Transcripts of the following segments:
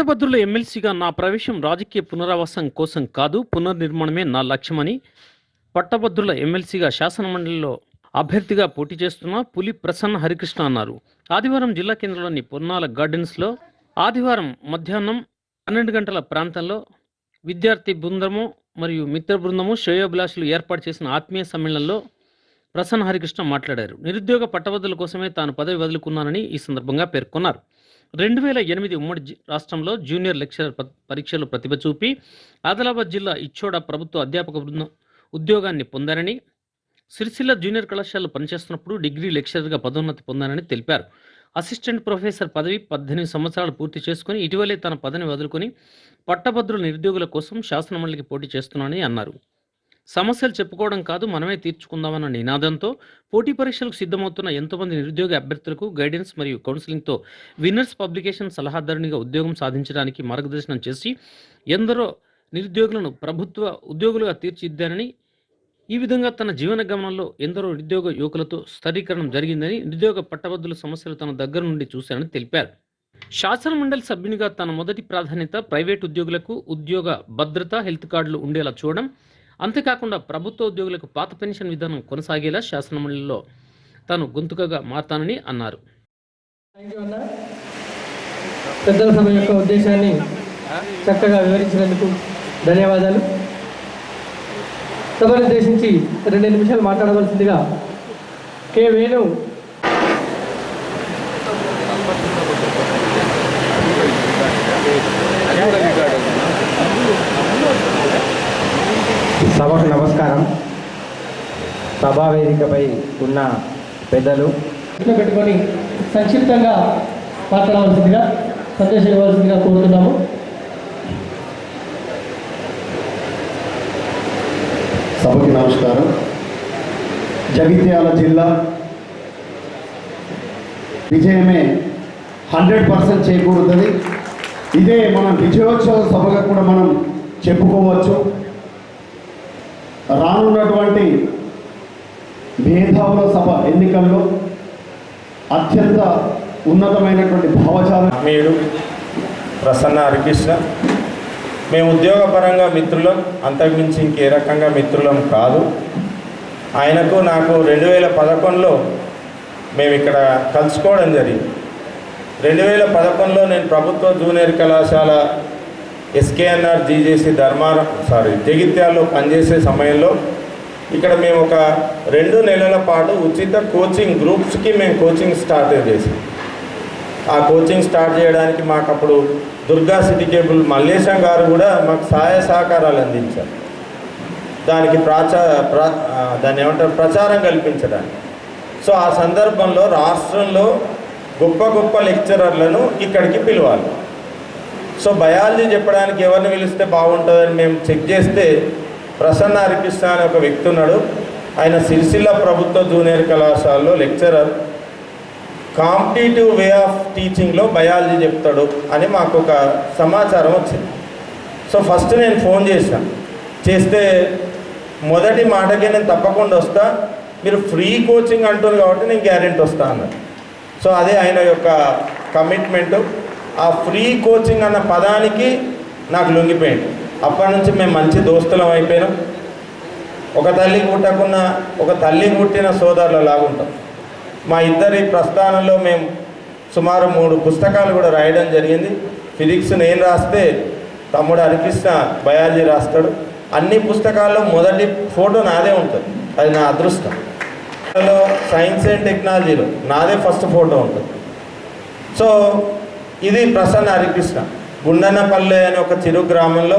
పట్టభద్రుల ఎమ్మెల్సీగా నా ప్రవేశం రాజకీయ పునరావాసం కోసం కాదు పునర్నిర్మాణమే నా లక్ష్యమని పట్టభద్రుల ఎమ్మెల్సీగా శాసనమండలిలో అభ్యర్థిగా పోటీ చేస్తున్న పులి ప్రసన్న హరికృష్ణ అన్నారు. ఆదివారం జిల్లా కేంద్రంలోని పొన్నాల గార్డెన్స్లో ఆదివారం మధ్యాహ్నం పన్నెండు గంటల ప్రాంతంలో విద్యార్థి బృందము మరియు మిత్ర బృందము శ్రేయోభిలాషులు ఏర్పాటు చేసిన ఆత్మీయ సమ్మేళనంలో ప్రసన్న హరికృష్ణ మాట్లాడారు. నిరుద్యోగ పట్టభద్రుల కోసమే తాను పదవి వదులుకున్నానని ఈ సందర్భంగా పేర్కొన్నారు. రెండు వేల ఎనిమిది ఉమ్మడి రాష్ట్రంలో జూనియర్ లెక్చరర్ పరీక్షలు ప్రతిభ చూపి ఆదిలాబాద్ జిల్లా ఇచ్చోడ ప్రభుత్వ అధ్యాపక బృందం ఉద్యోగాన్ని పొందారని సిరిసిల్ల జూనియర్ కళాశాలలో పనిచేస్తున్నప్పుడు డిగ్రీ లెక్చరర్గా పదోన్నతి పొందానని తెలిపారు. అసిస్టెంట్ ప్రొఫెసర్ పదవి పద్దెనిమిది సంవత్సరాలు పూర్తి చేసుకుని ఇటీవలే తన పదవిని వదులుకొని పట్టభద్రుల నిరుద్యోగుల కోసం శాసనమండలికి పోటీ చేస్తున్నానని అన్నారు. సమస్యలు చెప్పుకోవడం కాదు మనమే తీర్చుకుందామన్న నినాదంతో పోటీ పరీక్షలకు సిద్ధమవుతున్న ఎంతోమంది నిరుద్యోగ అభ్యర్థులకు గైడెన్స్ మరియు కౌన్సిలింగ్తో విన్నర్స్ పబ్లికేషన్ సలహాదారునిగా ఉద్యోగం సాధించడానికి మార్గదర్శనం చేసి ఎందరో నిరుద్యోగులను ప్రభుత్వ ఉద్యోగులుగా తీర్చిదిద్దానని ఈ విధంగా తన జీవన గమనంలో ఎందరో నిరుద్యోగ యువకులతో స్థిరీకరణం జరిగిందని నిరుద్యోగ పట్టభద్రుల సమస్యలు తన దగ్గర నుండి చూశానని తెలిపారు. శాసనమండలి సభ్యునిగా తన మొదటి ప్రాధాన్యత ప్రైవేట్ ఉద్యోగులకు ఉద్యోగ భద్రత హెల్త్ కార్డులు ఉండేలా చూడడం అంతేకాకుండా ప్రభుత్వ ఉద్యోగులకు పాత పెన్షన్ విధానం కొనసాగేలా శాసనమండలిలో తాను గొంతుకగా మారతానని అన్నారు. పెద్దల సభ యొక్క ఉద్దేశాన్ని చక్కగా వివరించినందుకు ధన్యవాదాలు. సభను ఉద్దేశించి రెండు నిమిషాలు మాట్లాడవలసిందిగా కె వేణు సభకు నమస్కారం. సభా వేదికపై ఉన్న పెద్దలు. దృష్టిలో పెట్టుకొని సంక్షిప్తంగా మాట్లాడవలసిందిగా సందేశం ఇవ్వాల్సిందిగా కోరుతున్నాము. సభకి నమస్కారం. జగిత్యాల జిల్లా విజయమే హండ్రెడ్ పర్సెంట్ చేకూరుతుంది. ఇదే మన విజయోత్సవ సభగా కూడా మనం చెప్పుకోవచ్చు. రానున్నటువంటి మేధావుల సభ ఎన్నికల్లో అత్యంత ఉన్నతమైనటువంటి భావజాలం. మీరు ప్రసన్న హరికృష్ణ మేము ఉద్యోగపరంగా మిత్రులం అంతకుమించి ఇంకే రకంగా మిత్రులం కాదు. ఆయనకు నాకు రెండు వేల పదకొండులో మేము ఇక్కడ కలుసుకోవడం జరిగింది. రెండు వేల పదకొండులో నేను ప్రభుత్వ జూనియర్ కళాశాల ఎస్కేఎన్ఆర్ జీజేసీ ధర్మారం సారీ జగిత్యాల్లో పనిచేసే సమయంలో ఇక్కడ మేము ఒక రెండు నెలల పాటు ఉచిత కోచింగ్ గ్రూప్స్కి మేము కోచింగ్ స్టార్ట్ చేసాం. ఆ కోచింగ్ స్టార్ట్ చేయడానికి మాకు అప్పుడు దుర్గా సిటీ కేబుల్ మల్లేశం గారు కూడా మాకు సహాయ సహకారాలు అందించారు. దానికి ప్రాచా ప్రా దాన్ని ఏమంటారు ప్రచారం కల్పించడానికి. సో ఆ సందర్భంలో రాష్ట్రంలో గొప్ప గొప్ప లెక్చరర్లను ఇక్కడికి పిలవాలి. సో బయాలజీ చెప్పడానికి ఎవరిని పిలిస్తే బాగుంటుందని మేము చెక్ చేస్తే ప్రసన్న అర్పిస్తా అనే ఒక వ్యక్తి ఉన్నాడు. ఆయన సిరిసిల్ల ప్రభుత్వ జూనియర్ కళాశాలలో లెక్చరర్. కాంపిటేటివ్ వే ఆఫ్ టీచింగ్లో బయాలజీ చెప్తాడు అని మాకు ఒక సమాచారం వచ్చింది. సో ఫస్ట్ నేను ఫోన్ చేశాను చేస్తే మొదటి మాటకే నేను తప్పకుండా వస్తా. మీరు ఫ్రీ కోచింగ్ అంటుంది కాబట్టి నేను గ్యారెంటీ వస్తా సో అదే ఆయన యొక్క కమిట్మెంటు. ఆ ఫ్రీ కోచింగ్ అన్న పదానికి నాకు లొంగిపోయింది అప్పటి నుంచి మేము మంచి దోస్తులం అయిపోయినాం. ఒక తల్లి పుట్టకున్న ఒక తల్లి పుట్టిన సోదరుల లాగుంటాం. మా ఇద్దరి ప్రస్థానంలో మేము సుమారు మూడు పుస్తకాలు కూడా రాయడం జరిగింది. ఫిజిక్స్ నేను రాస్తే తమ్ముడు హరికృష్ణ బయాలజీ రాస్తాడు. అన్ని పుస్తకాల్లో మొదటి ఫోటో నాదే ఉంటుంది. అది నా అదృష్టం. సైన్స్ అండ్ టెక్నాలజీలో నాదే ఫస్ట్ ఫోటో ఉంటుంది. సో ఇది ప్రసన్న హరికృష్ణ. గుండనపల్లె అనే ఒక చిరు గ్రామంలో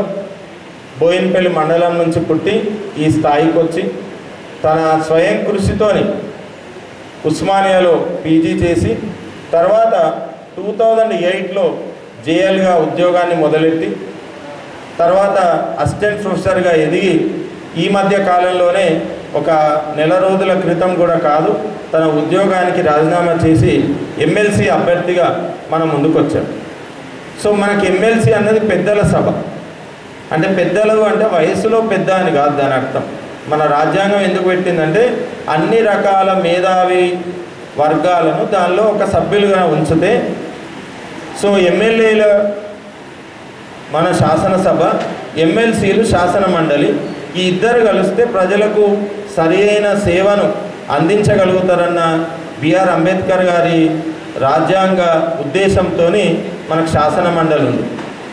బోయినపల్లి మండలం నుంచి పుట్టి ఈ స్థాయికి వచ్చి తన స్వయం కృషితోని ఉస్మానియాలో పీజీ చేసి తర్వాత టూ థౌజండ్ ఎయిట్లో జేఎల్గా ఉద్యోగాన్ని మొదలెట్టి తర్వాత అసిస్టెంట్ ప్రొఫెసర్గా ఎదిగి ఈ మధ్య కాలంలోనే ఒక నెల రోజుల క్రితం కూడా కాదు తన ఉద్యోగానికి రాజీనామా చేసి ఎమ్మెల్సీ అభ్యర్థిగా మనం ముందుకొచ్చాం సో మనకి ఎమ్మెల్సీ అన్నది పెద్దల సభ. అంటే పెద్దలు అంటే వయసులో పెద్ద అని కాదు దాని అర్థం. మన రాజ్యాంగం ఎందుకు పెట్టిందంటే అన్ని రకాల మేధావి వర్గాలను దానిలో ఒక సభ్యులుగా ఉంచితే సో ఎమ్మెల్యేల మన శాసనసభ ఎమ్మెల్సీలు శాసన మండలి ఈ ఇద్దరు కలిస్తే ప్రజలకు సరైన సేవను అందించగలుగుతారన్న బిఆర్ అంబేద్కర్ గారి రాజ్యాంగ ఉద్దేశంతో మనకు శాసన మండలి ఉంది.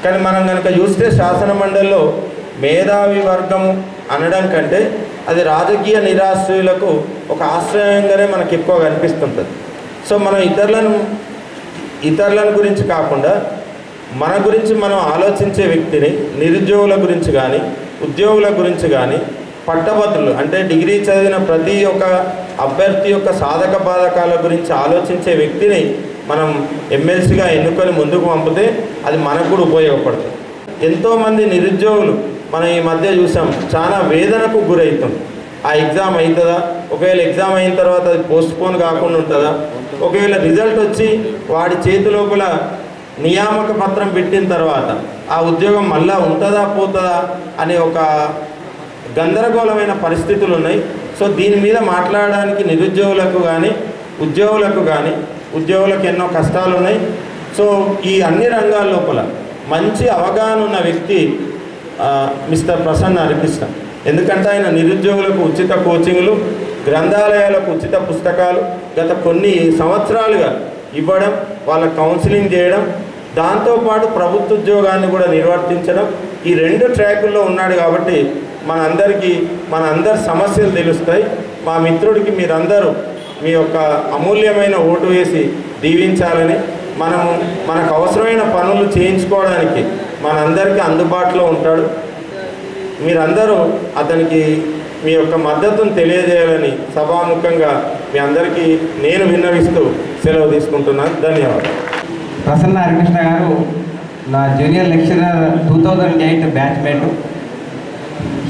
కానీ మనం కనుక చూస్తే శాసన మండలిలో మేధావి వర్గం అనడం కంటే అది రాజకీయ నిరాశ్రయులకు ఒక ఆశ్రయంగానే మనకు ఎక్కువ కనిపిస్తుంటుంది. సో మనం ఇతరులను ఇతరులను గురించి కాకుండా మన గురించి మనం ఆలోచించే వ్యక్తిని నిరుద్యోగుల గురించి కానీ ఉద్యోగుల గురించి కానీ పట్టభద్రులు. అంటే డిగ్రీ చదివిన ప్రతి ఒక్క అభ్యర్థి యొక్క సాధక బాధకాల గురించి ఆలోచించే వ్యక్తిని మనం ఎమ్మెల్సీగా ఎన్నుకొని ముందుకు పంపితే అది మనకు కూడా ఉపయోగపడుతుంది. ఎంతోమంది నిరుద్యోగులు మనం ఈ మధ్య చూసాం చాలా వేదనకు గురవుతాం. ఆ ఎగ్జామ్ అవుతుందా ఒకవేళ ఎగ్జామ్ అయిన తర్వాత అది పోస్ట్పోన్ కాకుండా ఉంటుందా? ఒకవేళ రిజల్ట్ వచ్చి వాడి చేతి లోపల నియామక పత్రం పెట్టిన తర్వాత ఆ ఉద్యోగం మళ్ళా ఉంటుందా పోతుందా అనే ఒక గందరగోళమైన పరిస్థితులు ఉన్నాయి. సో దీని మీద మాట్లాడడానికి నిరుద్యోగులకు కానీ ఉద్యోగులకు కానీ ఉద్యోగులకు ఎన్నో కష్టాలు ఉన్నాయి. సో ఈ అన్ని రంగాల లోపల మంచి అవగాహన ఉన్న వ్యక్తి మిస్టర్ ప్రసన్న హరికృష్ణ. ఎందుకంటే ఆయన నిరుద్యోగులకు ఉచిత కోచింగ్లు గ్రంథాలయాలకు ఉచిత పుస్తకాలు గత కొన్ని సంవత్సరాలుగా ఇవ్వడం వాళ్ళ కౌన్సిలింగ్ చేయడం దాంతోపాటు ప్రభుత్వ ఉద్యోగాన్ని కూడా నిర్వర్తించడం ఈ రెండు ట్రాకుల్లో ఉన్నాడు కాబట్టి మనందరికీ మన అందరి సమస్యలు తెలుస్తాయి. మా మిత్రుడికి మీరందరూ మీ యొక్క అమూల్యమైన ఓటు వేసి దీవించాలని మనము మనకు అవసరమైన పనులు చేయించుకోవడానికి మనందరికీ అందుబాటులో ఉంటాడు. మీరందరూ అతనికి మీ యొక్క మద్దతును తెలియజేయాలని సభాముఖంగా మీ అందరికీ నేను విన్నవిస్తూ సెలవు తీసుకుంటున్నాను. ధన్యవాదాలు. ప్రసన్న హరికృష్ణ గారు నా junior lecturer two thousand eight batchmate.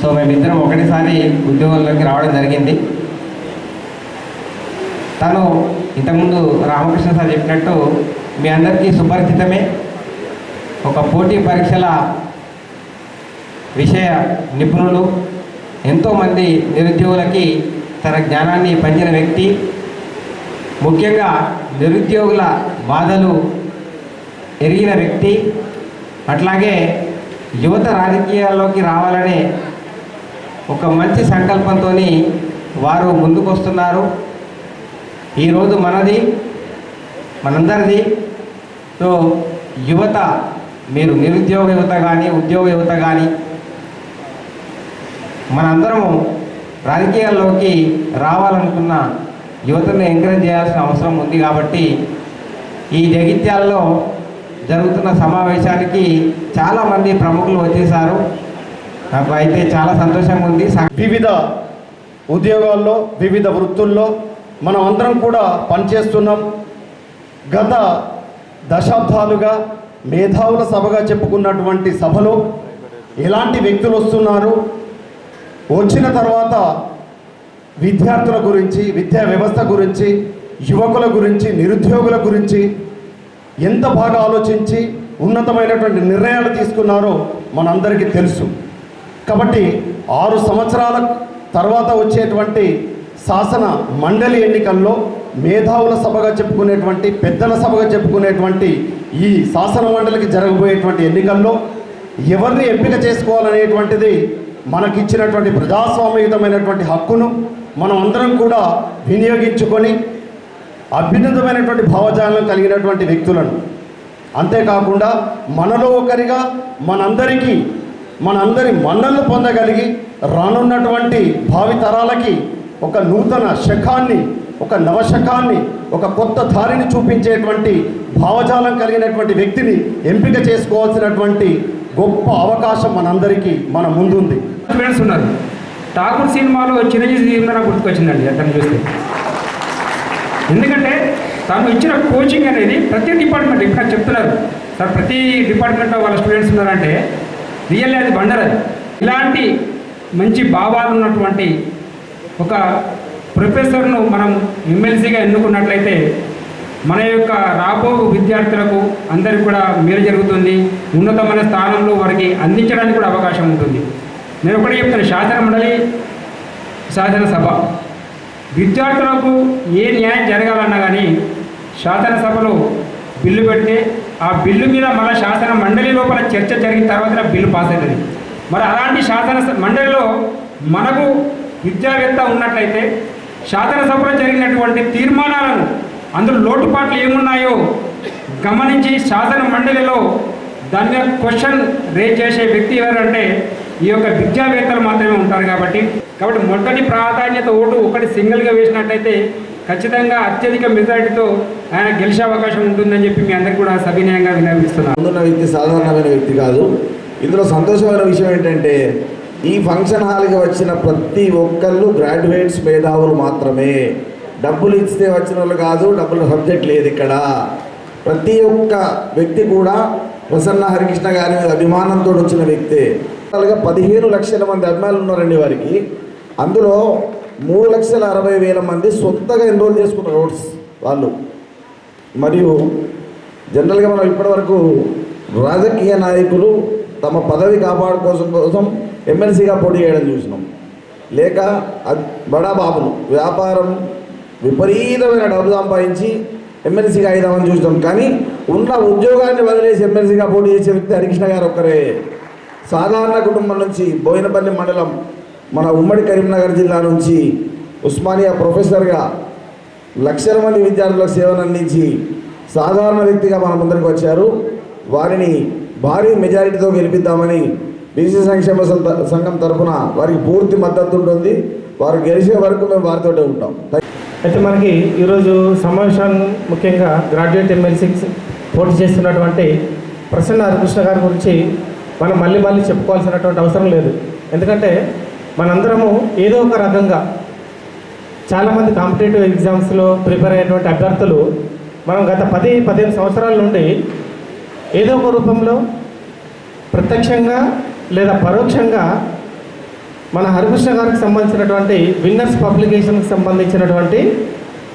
So మేమిద్దరం ఒకటిసారి ఉద్యోగంలోకి రావడం జరిగింది. తను ఇంతకుముందు రామకృష్ణ సార్ చెప్పినట్టు మీ అందరికీ సుపరిచితమే. ఒక పోటీ పరీక్షల విషయ నిపుణులు. ఎంతోమంది నిరుద్యోగులకి తన జ్ఞానాన్ని పంచిన వ్యక్తి. ముఖ్యంగా నిరుద్యోగుల బాధలు ఎరిగిన వ్యక్తి. అట్లాగే యువత రాజకీయాల్లోకి రావాలనే ఒక మంచి సంకల్పంతో వారు ముందుకు వస్తున్నారు ఈరోజు మనది మనందరిది. సో యువత మీరు నిరుద్యోగ యువత కానీ ఉద్యోగ యువత కానీ మనందరము రాజకీయాల్లోకి రావాలనుకున్న యువతను ఎంకరేజ్ చేయాల్సిన అవసరం ఉంది కాబట్టి ఈ జగిత్యాలలో జరుగుతున్న సమావేశానికి చాలామంది ప్రముఖులు వచ్చేసారు నాకు అయితే చాలా సంతోషంగా ఉంది వివిధ ఉద్యోగాల్లో వివిధ వృత్తుల్లో మనం అందరం కూడా పనిచేస్తున్నాం. గత దశాబ్దాలుగా మేధావుల సభగా చెప్పుకున్నటువంటి సభలో ఎలాంటి వ్యక్తులు వస్తున్నారు వచ్చిన తర్వాత విద్యార్థుల గురించి విద్యా వ్యవస్థ గురించి యువకుల గురించి నిరుద్యోగుల గురించి ఎంత బాగా ఆలోచించి ఉన్నతమైనటువంటి నిర్ణయాలు తీసుకున్నారో మనందరికీ తెలుసు. కాబట్టి ఆరు సంవత్సరాల తర్వాత వచ్చేటువంటి శాసన మండలి ఎన్నికల్లో మేధావుల సభగా చెప్పుకునేటువంటి పెద్దల సభగా చెప్పుకునేటువంటి ఈ శాసన మండలికి జరగబోయేటువంటి ఎన్నికల్లో ఎవరిని ఎంపిక చేసుకోవాలనేటువంటిది మనకిచ్చినటువంటి ప్రజాస్వామ్యయుతమైనటువంటి హక్కును మనం అందరం కూడా వినియోగించుకొని అభ్యున్నతమైనటువంటి భావజాలం కలిగినటువంటి వ్యక్తులను. అంతేకాకుండా మనలో ఒకరిగా మనందరికీ మనందరి మన్నలు పొందగలిగి రానున్నటువంటి భావితరాలకి ఒక నూతన శకాన్ని ఒక నవశకాన్ని ఒక కొత్త దారిని చూపించేటువంటి భావజాలం కలిగినటువంటి వ్యక్తిని ఎంపిక చేసుకోవాల్సినటువంటి గొప్ప అవకాశం మనందరికీ మన ముందుంది. ఫ్రెండ్స్ ఉన్నారు ఠాకూర్ సినిమాలో చిరంజీవి సినిమా గుర్తుకొచ్చిందండి? అతను చూస్తే. ఎందుకంటే తాను ఇచ్చిన కోచింగ్ అనేది ప్రతి డిపార్ట్మెంట్ ఇక్కడ చెప్తున్నారు. సార్ ప్రతి డిపార్ట్మెంట్లో వాళ్ళ స్టూడెంట్స్ ఉన్నారంటే రియల్లీ అది బండర్ అది. ఇలాంటి మంచి భావాలు ఉన్నటువంటి ఒక ప్రొఫెసర్ను మనం ఎమ్మెల్సీగా ఎన్నుకున్నట్లయితే మన యొక్క రాబో విద్యార్థులకు అందరికి కూడా మేలు జరుగుతుంది. ఉన్నతమైన స్థానంలో వారికి అందించడానికి కూడా అవకాశం ఉంటుంది. నేను ఒకటే చెప్తాను శాసన మండలి శాసనసభ విద్యార్థులకు ఏ న్యాయం జరగాలన్నా కానీ శాసనసభలో బిల్లు పెడితే ఆ బిల్లు మీద మళ్ళీ శాసన మండలి లోపల చర్చ జరిగిన తర్వాత బిల్లు పాస్ అవుతుంది మరి అలాంటి శాసన మండలిలో మనకు విద్యావేత్త ఉన్నట్లయితే శాసనసభలో జరిగినటువంటి తీర్మానాలను అందులో లోటుపాట్లు ఏమున్నాయో గమనించి శాసన మండలిలో దాని మీద క్వశ్చన్ రేజ్ చేసే వ్యక్తి ఎవరంటే ఈ యొక్క విద్యావేత్తలు మాత్రమే ఉంటారు కాబట్టి. కాబట్టి మొదటి ప్రాధాన్యత ఓటు ఒకటి సింగిల్గా వేసినట్లయితే ఖచ్చితంగా అత్యధిక మెజారిటీతో ఆయన గెలిచే అవకాశం ఉంటుందని చెప్పి మీ అందరికీ కూడా సవినయంగా విన్నవిస్తున్నాను. ముందున్న వ్యక్తి సాధారణమైన వ్యక్తి కాదు. ఇందులో సంతోషమైన విషయం ఏంటంటే ఈ ఫంక్షన్ హాల్కి వచ్చిన ప్రతి ఒక్కళ్ళు గ్రాడ్యుయేట్స్ మేధావులు మాత్రమే. డబ్బులు ఇస్తే వచ్చిన వాళ్ళు కాదు డబ్బులు సబ్జెక్ట్ లేదు ఇక్కడ. ప్రతి ఒక్క వ్యక్తి కూడా ప్రసన్న హరికృష్ణ గారి మీద అభిమానంతో వచ్చిన వ్యక్తే. అలాగే పదిహేను లక్షల మంది అభిమానులు ఉన్నారండి వారికి. అందులో మూడు లక్షల అరవై వేల మంది సొంతగా ఎన్రోల్ చేసుకున్నారు ఓట్స్ వాళ్ళు. మరియు జనరల్గా మనం ఇప్పటివరకు రాజకీయ నాయకులు తమ పదవి కాపాడుకోసం కోసం ఎమ్మెల్సీగా పోటీ చేయడం చూసినాం. లేక బడాబాబులు బడా వ్యాపారం విపరీతమైన డబ్బు సంపాదించి ఎమ్మెల్సీగా అయిదామని చూసినాం. కానీ ఉన్న ఉద్యోగాన్ని వదిలేసి ఎమ్మెల్సీగా పోటీ చేసే వ్యక్తి హరికృష్ణ గారు ఒక్కరే. సాధారణ కుటుంబం నుంచి బోయినపల్లి మండలం మన ఉమ్మడి కరీంనగర్ జిల్లా నుంచి ఉస్మానియా ప్రొఫెసర్గా లక్షల మంది విద్యార్థులకు సేవలు అందించి సాధారణ వ్యక్తిగా మన ముందరికి వచ్చారు. వారిని భారీ మెజారిటీతో గెలిపిద్దామని బీసీ సంక్షేమ సంఘం తరఫున వారికి పూర్తి మద్దతు ఉంటుంది. వారు గెలిచే వరకు మేము వారితో ఉంటాం. అయితే మనకి ఈరోజు సమావేశాన్ని ముఖ్యంగా గ్రాడ్యుయేట్ ఎమ్మెల్సీకి పోటీ చేస్తున్నటువంటి ప్రసన్న హరికృష్ణ గారి గురించి మనం మళ్ళీ మళ్ళీ చెప్పుకోవాల్సినటువంటి అవసరం లేదు. ఎందుకంటే మనందరము ఏదో ఒక రకంగా చాలామంది కాంపిటేటివ్ ఎగ్జామ్స్లో ప్రిపేర్ అయ్యేటువంటి అభ్యర్థులు మనం గత పది పదిహేను సంవత్సరాల నుండి ఏదో ఒక రూపంలో ప్రత్యక్షంగా లేదా పరోక్షంగా మన హరికృష్ణ గారికి సంబంధించినటువంటి విన్నర్స్ పబ్లికేషన్కి సంబంధించినటువంటి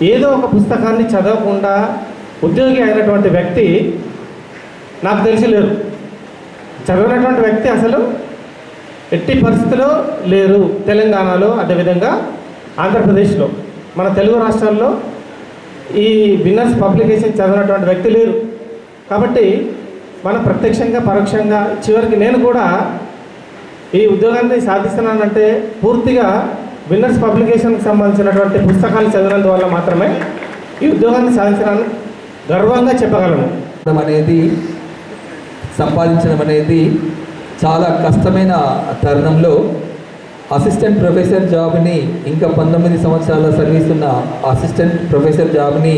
ఏదో ఒక పుస్తకాన్ని చదవకుండా ఉద్యోగి అయినటువంటి వ్యక్తి నాకు తెలిసి లేరు. చదివినటువంటి వ్యక్తి అసలు ఎట్టి పరిస్థితిలో లేరు తెలంగాణలో అదేవిధంగా ఆంధ్రప్రదేశ్లో. మన తెలుగు రాష్ట్రాల్లో ఈ విన్నర్స్ పబ్లికేషన్ చదివినటువంటి వ్యక్తి లేరు. కాబట్టి మనం ప్రత్యక్షంగా పరోక్షంగా చివరికి నేను కూడా ఈ ఉద్యోగాన్ని సాధిస్తున్నానంటే పూర్తిగా విన్నర్స్ పబ్లికేషన్కి సంబంధించినటువంటి పుస్తకాలు చదివినందువల్ల మాత్రమే ఈ ఉద్యోగాన్ని సాధించడానికి గర్వంగా చెప్పగలను. అనేది సంపాదించడం అనేది చాలా కష్టమైన తరుణంలో అసిస్టెంట్ ప్రొఫెసర్ జాబ్ని ఇంకా పంతొమ్మిది సంవత్సరాల సర్వీస్ ఉన్న అసిస్టెంట్ ప్రొఫెసర్ జాబ్ని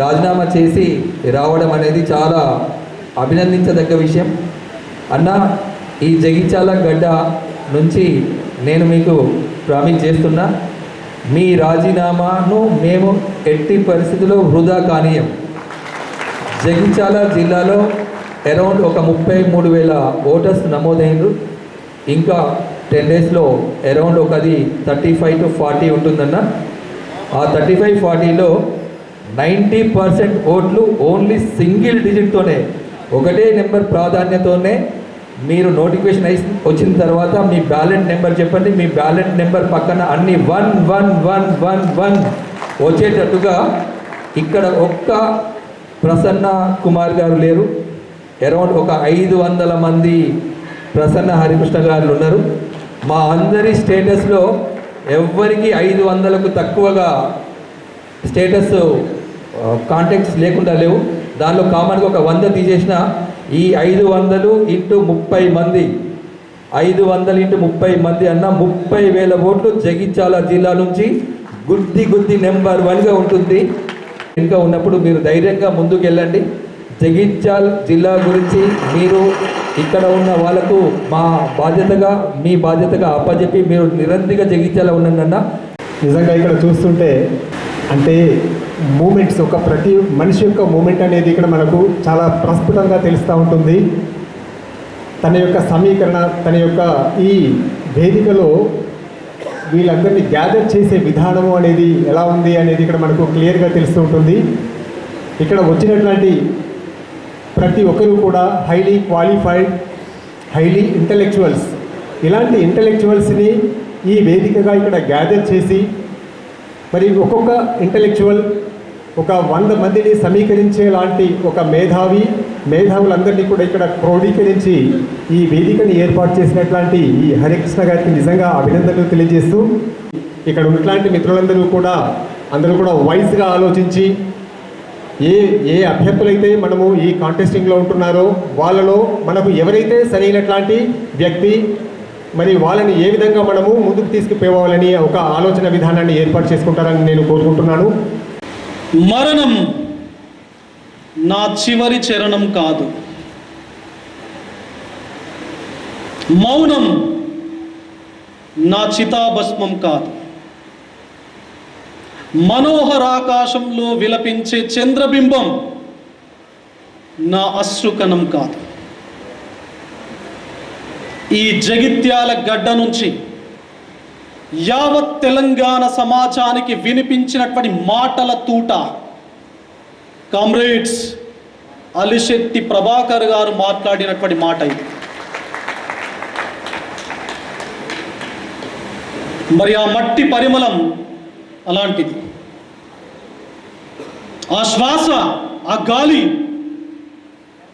రాజీనామా చేసి రావడం అనేది చాలా అభినందించదగ్గ విషయం. అన్న ఈ జగిత్యాల గడ్డ నుంచి నేను మీకు ప్రామిస్ చేస్తున్నా మీ రాజీనామాను మేము ఎట్టి పరిస్థితిలో వృధా కానీయం. జగిత్యాల జిల్లాలో అరౌండ్ ఒక ముప్పై మూడు వేల ఓటర్స్ నమోదైనరు ఇంకా టెన్ డేస్లో అరౌండ్ ఒకది థర్టీ ఫైవ్ టు ఫార్టీ ఉంటుందన్న. ఆ థర్టీ ఫైవ్ ఫార్టీలో నైంటీ పర్సెంట్ ఓట్లు ఓన్లీ సింగిల్ డిజిట్తోనే ఒకటే నెంబర్ ప్రాధాన్యతోనే మీరు నోటిఫికేషన్ అయి వచ్చిన తర్వాత మీ బ్యాలెట్ నెంబర్ చెప్పండి. మీ బ్యాలెట్ నెంబర్ పక్కన అన్ని one one one one one వచ్చేటట్టుగా ఇక్కడ ఒక్క ప్రసన్న కుమార్ గారు లేరు. అరౌండ్ ఒక ఐదు వందల మంది ప్రసన్న హరికృష్ణ గారు ఉన్నారు. మా అందరి స్టేటస్లో ఎవ్వరికి ఐదు వందలకు తక్కువగా స్టేటస్ కాంటాక్ట్స్ లేకుండా లేవు. దానిలో కామన్గా ఒక వంద తీసేసిన ఈ ఐదు వందలు ఇంటూ ముప్పై మంది ఐదు వందలు ఇంటూ ముప్పై మంది అన్న ముప్పై వేల ఓట్లు జగిత్యాల జిల్లా నుంచి గుద్ది గుద్ది నెంబర్ వన్గా ఉంటుంది. ఇంకా ఉన్నప్పుడు మీరు ధైర్యంగా ముందుకు వెళ్ళండి జగిత్యాల్ జిల్లా గురించి మీరు ఇక్కడ ఉన్న వాళ్ళకు మా బాధ్యతగా మీ బాధ్యతగా అప్పచెప్పి మీరు నిరంతరంగా జగిత్యాల ఉండండి అన్న. నిజంగా ఇక్కడ చూస్తుంటే అంటే మూమెంట్స్ ఒక ప్రతి మనిషి యొక్క మూమెంట్ అనేది ఇక్కడ మనకు చాలా ప్రస్ఫుటంగా తెలుస్తూ ఉంటుంది. తన యొక్క సమీకరణ తన యొక్క ఈ వేదికలో వీళ్ళందరినీ గ్యాదర్ చేసే విధానము అనేది ఎలా ఉంది అనేది ఇక్కడ మనకు క్లియర్గా తెలుస్తూ ఉంటుంది. ఇక్కడ వచ్చినటువంటి ప్రతి ఒక్కరూ కూడా హైలీ క్వాలిఫైడ్ హైలీ ఇంటలెక్చువల్స్ ఇలాంటి ఇంటలెక్చువల్స్ని ఈ వేదికగా ఇక్కడ గ్యాదర్ చేసి మరి ఒక్కొక్క ఇంటలెక్చువల్ ఒక వంద మందిని సమీకరించే లాంటి ఒక మేధావి మేధావులందరినీ కూడా ఇక్కడ క్రోడీకరించి ఈ వేదికని ఏర్పాటు చేసినట్లాంటి ఈ హరికృష్ణ గారికి నిజంగా అభినందనలు తెలియజేస్తూ ఇక్కడ ఉన్నట్లాంటి మిత్రులందరూ కూడా అందరూ కూడా వైస్గా ఆలోచించి ఏ ఏ అభ్యర్థులైతే మనము ఈ కాంటెస్టింగ్లో ఉంటున్నారో వాళ్ళలో మనకు ఎవరైతే సరైనట్లాంటి వ్యక్తి మరి వాళ్ళని ఏ విధంగా మనము ముందుకు తీసుకుపోవాలని ఒక ఆలోచన విధానాన్ని ఏర్పాటు చేసుకుంటారని నేను కోరుకుంటున్నాను. మరణం నా చివరి చరణం కాదు. మౌనం నా చితాభస్మం కాదు. మనోహరాకాశంలో విలపించే చంద్రబింబం నా అశ్రుకణం కాదు. ఈ జగిత్యాల గడ్డ నుంచి యావత్ తెలంగాణ సమాజానికి వినిపించినటువంటి మాటల తూట కామ్రేడ్స్ అలిశెట్టి ప్రభాకర్ గారు మాట్లాడినటువంటి మాట ఇది. మరి ఆ మట్టి పరిమళం అలాంటిది. ఆ శ్వాస ఆ గాలి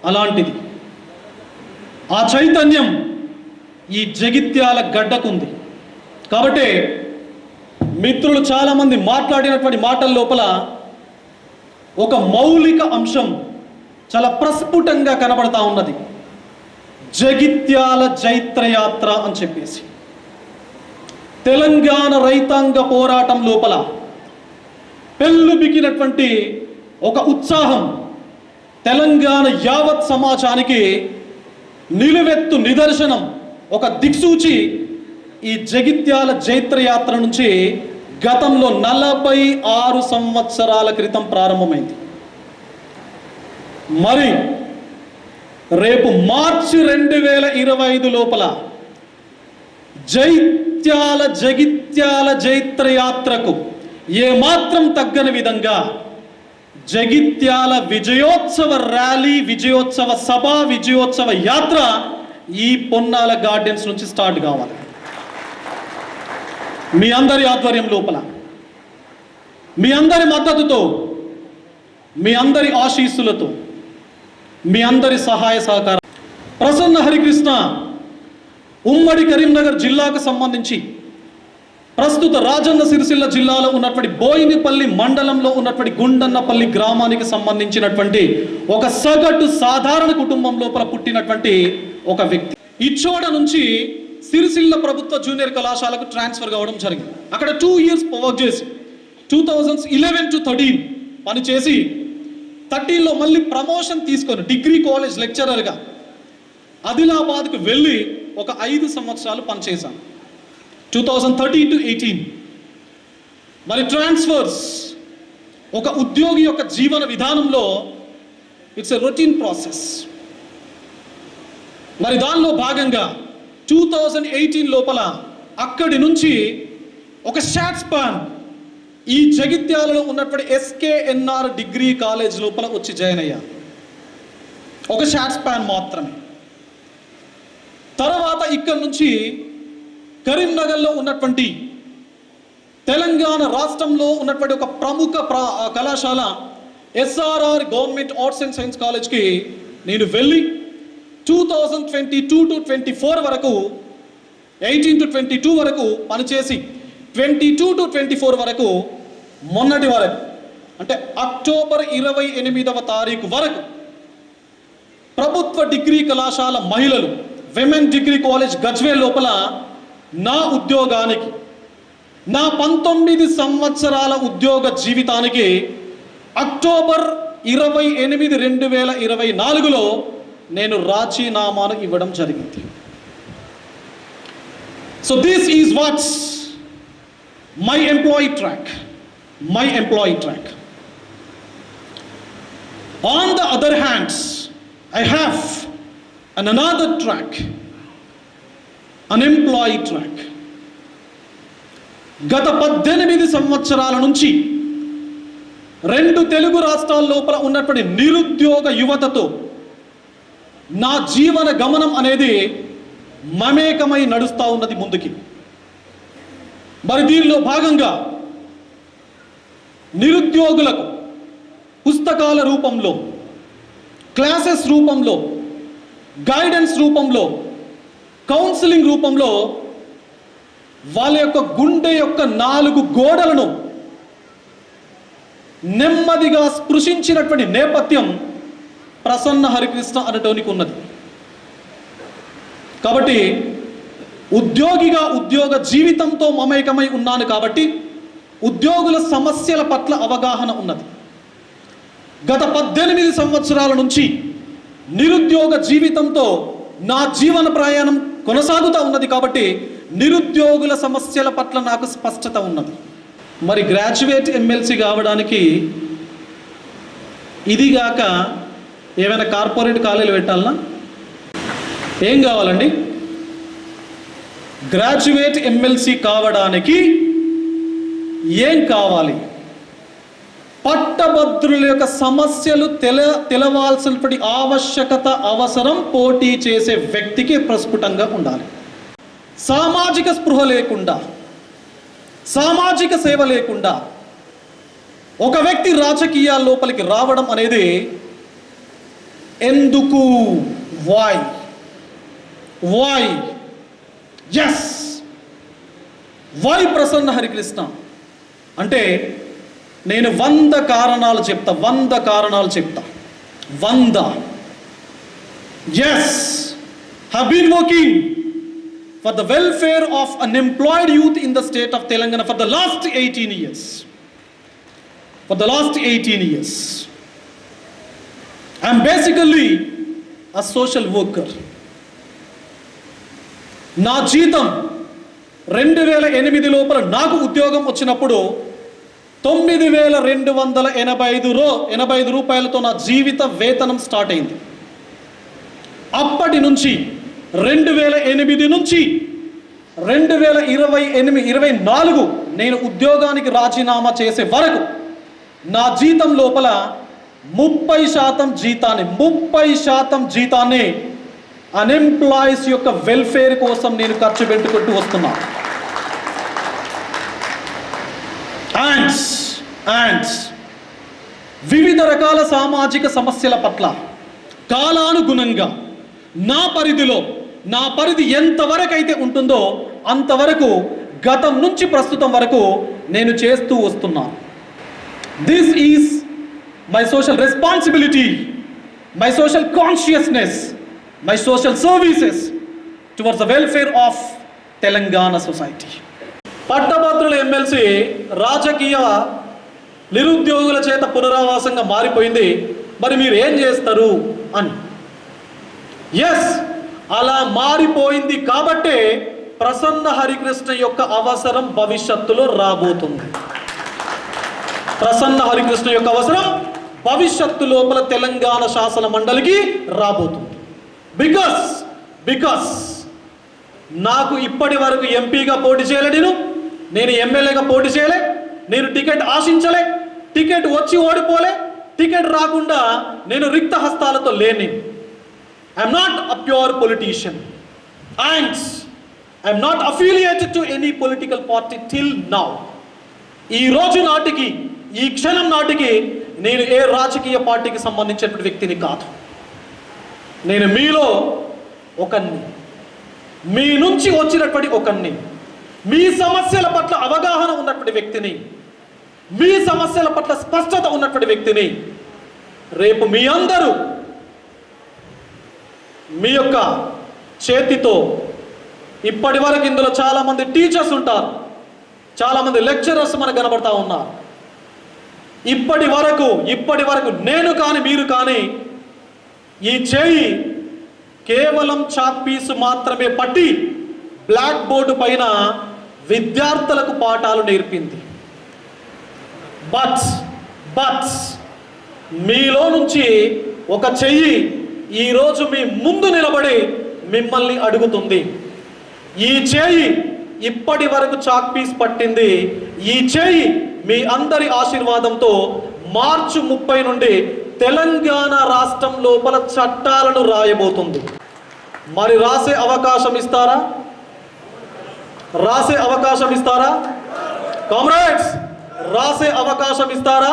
అలాంటిది. ఆ చైతన్యం ఈ జగిత్యాల గడ్డకుంది. కాబట్టి మిత్రులు చాలామంది మాట్లాడినటువంటి మాటల లోపల ఒక మౌలిక అంశం చాలా ప్రస్ఫుటంగా కనబడతా ఉన్నది. జగిత్యాల జైత్రయాత్ర అని చెప్పేసి. తెలంగాణ రైతాంగ పోరాటం లోపల పెళ్ళుబికినటువంటి ఒక ఉత్సాహం తెలంగాణ యావత్ సమాజానికి నిలువెత్తు నిదర్శనం ఒక దిక్సూచి ఈ జగిత్యాల జైత్రయాత్ర నుంచి గతంలో నలభై ఆరు సంవత్సరాల క్రితం ప్రారంభమైంది. మరి రేపు మార్చి రెండు వేల ఇరవై ఐదు లోపల జై జగిత్యాల జైత్రయాత్రకు ఏమాత్రం తగ్గని విధంగా జగిత్యాల విజయోత్సవ ర్యాలీ విజయోత్సవ సభ విజయోత్సవ యాత్ర ఈ పొన్నాల గార్డెన్స్ నుంచి స్టార్ట్ కావాలి. మీ అందరి ఆధ్వర్యం లోపల మీ అందరి మద్దతుతో మీ అందరి ఆశీస్సులతో మీ అందరి సహాయ సహకారం ప్రసన్న హరికృష్ణ ఉమ్మడి కరీంనగర్ జిల్లాకు సంబంధించి ప్రస్తుత రాజన్న సిరిసిల్ల జిల్లాలో ఉన్నటువంటి బోయినిపల్లి మండలంలో ఉన్నటువంటి గుండన్నపల్లి గ్రామానికి సంబంధించినటువంటి ఒక సగటు సాధారణ కుటుంబం లోపల పుట్టినటువంటి ఒక వ్యక్తి. ఇచ్చోడ నుంచి సిరిసిల్ల ప్రభుత్వ జూనియర్ కళాశాలకు ట్రాన్స్ఫర్ కావడం జరిగింది. అక్కడ టూ ఇయర్స్ వర్క్ చేసి two thousands eleven to thirteen పనిచేసి థర్టీన్లో మళ్ళీ ప్రమోషన్ తీసుకొని డిగ్రీ కాలేజ్ లెక్చరర్గా ఆదిలాబాద్కు వెళ్ళి ఒక ఐదు సంవత్సరాలు పనిచేశాను. Two thousand thirteen to eighteen మరి ట్రాన్స్ఫర్స్ ఒక ఉద్యోగి యొక్క జీవన విధానంలో ఇట్స్ ఎ రొటీన్ ప్రాసెస్ మరి దానిలో భాగంగా టూ థౌజండ్ ఎయిటీన్ లోపల అక్కడి నుంచి ఒక షార్ట్ స్పాన్ ఈ జగిత్యాలలో ఉన్నటువంటి ఎస్కేఎన్ఆర్ డిగ్రీ కాలేజ్ లోపల వచ్చి జాయిన్ అయ్యా. ఒక షార్ట్ స్పాన్ మాత్రమే. తర్వాత ఇక్కడ నుంచి కరీంనగర్లో ఉన్నటువంటి తెలంగాణ రాష్ట్రంలో ఉన్నటువంటి ఒక ప్రముఖ ఆ కళాశాల SRR government arts and science కాలేజ్కి నేను వెళ్ళి two thousand twenty two to twenty four వరకు ఎయిటీన్ టు ట్వంటీ టూ వరకు పనిచేసి twenty two to twenty four వరకు మొన్నటి వరకు అంటే అక్టోబర్ ఇరవై ఎనిమిదవ తారీఖు వరకు ప్రభుత్వ డిగ్రీ కళాశాల మహిళలు విమెన్ డిగ్రీ కాలేజ్ గజ్వే లోపల నా ఉద్యోగానికి నా పంతొమ్మిది సంవత్సరాల ఉద్యోగ జీవితానికి అక్టోబర్ ఇరవై ఎనిమిది రెండు వేల ఇరవై నాలుగులో నేను రాజీనామాను ఇవ్వడం జరిగింది. So this is what's my employee track my employee track on the other hands I have an another track, an track track. గత పద్దెనిమిది సంవత్సరాల నుంచి రెండు తెలుగు రాష్ట్రాల లోపల ఉన్నటువంటి నిరుద్యోగ యువతతో నా జీవన గమనం అనేది మమేకమై నడుస్తూ ఉన్నది ముందుకి మరి దీనిలో భాగంగా నిరుద్యోగులకు పుస్తకాల రూపంలో క్లాసెస్ రూపంలో గైడెన్స్ రూపంలో కౌన్సిలింగ్ రూపంలో వాళ్ళ యొక్క గుండె యొక్క నాలుగు గోడలను నెమ్మదిగా స్పృశించినటువంటి నేపథ్యం ప్రసన్న హరికృష్ణ అనటోనికి ఉన్నది. కాబట్టి ఉద్యోగిగా ఉద్యోగ జీవితంతో మమేకమై ఉన్నాను కాబట్టి ఉద్యోగుల సమస్యల పట్ల అవగాహన ఉన్నది. గత పద్దెనిమిది సంవత్సరాల నుంచి నిరుద్యోగ జీవితంతో నా జీవన ప్రయాణం కొనసాగుతూ ఉన్నది కాబట్టి నిరుద్యోగుల సమస్యల పట్ల నాకు స్పష్టత ఉన్నది. మరి గ్రాడ్యుయేట్ ఎమ్మెల్సీ కావడానికి ఇదిగాక ఏమైనా కార్పొరేట్ కాలేజీలు పెట్టాలనా? ఏం కావాలండి? గ్రాడ్యుయేట్ ఎమ్మెల్సీ కావడానికి ఏం కావాలి? పట్టభద్రుల యొక్క సమస్యలు తెల తెలవాల్సినటువంటి ఆవశ్యకత అవసరం పోటీ చేసే వ్యక్తికి ప్రస్ఫుటంగా ఉండాలి. సామాజిక స్పృహ లేకుండా సామాజిక సేవ లేకుండా ఒక వ్యక్తి రాజకీయాల లోపలికి రావడం అనేది ఎందుకు? వాయ్ వాయ్ ఎస్ వై ప్రసన్న హరికృష్ణ? అంటే నేను వంద కారణాలు చెప్తా వంద కారణాలు చెప్తా. వంద. Yes have been working for the welfare of unemployed youth in the state of Telangana for the last eighteen years for the last eighteen years I'm basically a social worker నా జీతం రెండు వేల ఎనిమిది లోపల నాకు ఉద్యోగం వచ్చినప్పుడు తొమ్మిది వేల రెండు వందల ఎనభై ఐదు రో ఎనభై ఐదు రూపాయలతో నా జీవిత వేతనం స్టార్ట్ అయింది. అప్పటి నుంచి రెండు వేల ఎనిమిది నుంచి రెండు వేల ఇరవై ఎనిమిది ఇరవై నాలుగు నేను ఉద్యోగానికి రాజీనామా చేసే వరకు నా జీతం లోపల ముప్పై శాతం జీతాన్ని ముప్పై శాతం జీతాన్ని అన్ఎంప్లాయీస్ యొక్క వెల్ఫేర్ కోసం నేను ఖర్చు పెట్టుకుంటూ వస్తున్నా. యాండ్స్ యాండ్స్ వివిధ రకాల సామాజిక సమస్యల పట్ల కాలానుగుణంగా నా పరిధిలో నా పరిధి ఎంతవరకు అయితే ఉంటుందో అంతవరకు గతం నుంచి ప్రస్తుతం వరకు నేను చేస్తూ వస్తున్నాను. This is my social responsibility my social consciousness my social services towards the welfare of Telangana society పట్టభద్రుల ఎమ్మెల్సీ రాజకీయ నిరుద్యోగుల చేత పునరావాసంగా మారిపోయింది. మరి మీరు ఏం చేస్తారు? అని. ఎస్ అలా మారిపోయింది కాబట్టే ప్రసన్న హరికృష్ణ యొక్క అవసరం భవిష్యత్తులో రాబోతుంది. ప్రసన్న హరికృష్ణ యొక్క అవసరం భవిష్యత్తు లోపల తెలంగాణ శాసన మండలికి రాబోతుంది. బికాస్ బికాస్ నాకు ఇప్పటి వరకు ఎంపీగా పోటీ చేయలేను నేను. నేను ఎమ్మెల్యేగా పోటీ చేయలే నేను టికెట్ ఆశించలే టికెట్ వచ్చి ఓడిపోలే టికెట్ రాకుండా నేను రిక్త హస్తాలతో లేని. I'm not a pure politician and I'm not affiliated to any political party till now ఈ రోజు నాటికి ఈ క్షణం నాటికి నేను ఏ రాజకీయ పార్టీకి సంబంధించినటువంటి వ్యక్తిని కాదు. నేను మీలో ఒకరిని మీ నుంచి వచ్చినటువంటి ఒకరిని మీ సమస్యల పట్ల అవగాహన ఉన్నటువంటి వ్యక్తిని మీ సమస్యల పట్ల స్పష్టత ఉన్నటువంటి వ్యక్తిని రేపు మీ అందరూ మీ యొక్క చేతితో ఇప్పటి వరకు ఇందులో చాలామంది టీచర్స్ ఉంటారు చాలామంది లెక్చరర్స్ మనకు కనబడతా ఉన్నారు. ఇప్పటి వరకు ఇప్పటి వరకు నేను కానీ మీరు కానీ ఈ చేయి కేవలం చాక్ పీసు మాత్రమే పట్టి బ్లాక్ బోర్డు పైన విద్యార్థులకు పాఠాలు నేర్పింది. బట్ బట్ మీలో నుంచి ఒక చెయ్యి ఈరోజు మీ ముందు నిలబడి మిమ్మల్ని అడుగుతుంది. ఈ చేయి ఇప్పటి వరకు చాక్ పీస్ పట్టింది. ఈ చేయి మీ అందరి ఆశీర్వాదంతో మార్చి ముప్పై నుండి తెలంగాణ రాష్ట్రం లోపల చట్టాలను రాయబోతుంది. మరి రాసే అవకాశం ఇస్తారా? రాసే అవకాశం ఇస్తారా? కామ్రేడ్స్ రాసే అవకాశం ఇస్తారా?